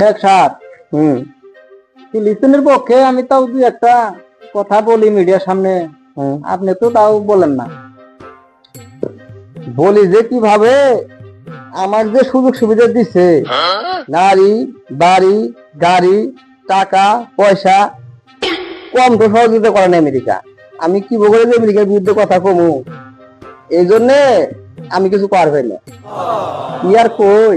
শেখ হুম। পক্ষে আমি তাও দুই একটা কথা বলি মিডিয়ার সামনে। আপনি তো তাও বলেন না। বলি যে কীভাবে আমার যে সুযোগ সুবিধা দিচ্ছে নারী বাড়ি গাড়ি টাকা পয়সা কম তো সহযোগিতা করে না আমেরিকা। আমি কি বলে যে আমেরিকার বিরুদ্ধে কথা কমু? এই জন্যে আমি কিছু পারবে না। কি আর কই?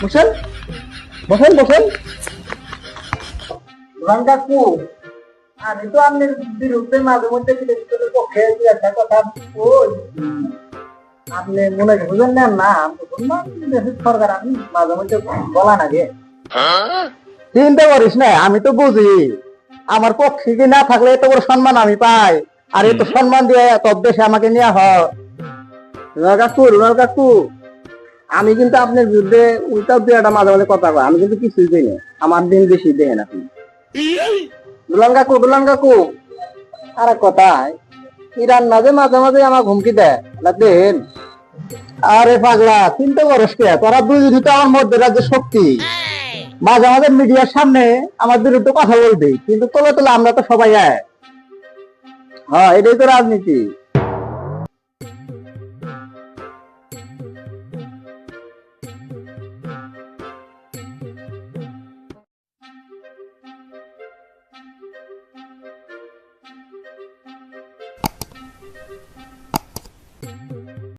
বসুন। বসুন বসুন। কাকু আমি তো আপনার বিরুদ্ধে মাঝে মধ্যে পক্ষে একটা কথা বল আপনি মনে বুঝেন না না দেশের সরকার আমি মাঝে মধ্যে বলা নাগে চিন্তা করিস না আমি তো বুঝি। আমার পক্ষে কি না থাকলে এত বড় সম্মান আমি পাই। আর এত সম্মান দিয়ে তোর দেশে আমাকে নেওয়া হয় রুনাল কাকু রুনাল কাকু। আমি কিন্তু আপনার বিরুদ্ধে উল্টা দিয়ে একটা মাঝে মাঝে কথা কয় আমি কিন্তু কিছুই দিই না আমার দিন বেশি দেখেন আপনি। দুলান কাকু দুলান কাকু। আর কথা ইরান মাঝে মাঝে আমার হুমকি দেয়। আরে পাগলা, চিন্তা করিস কে? তোরা তো আমার মধ্যে রাজ্যের শক্তি। মাঝে মাঝে মিডিয়ার সামনে আমার বিরুদ্ধে কথা বলবি। কিন্তু তবে তলে আমরা তো সবাই হ্যাঁ এটাই তো রাজনীতি।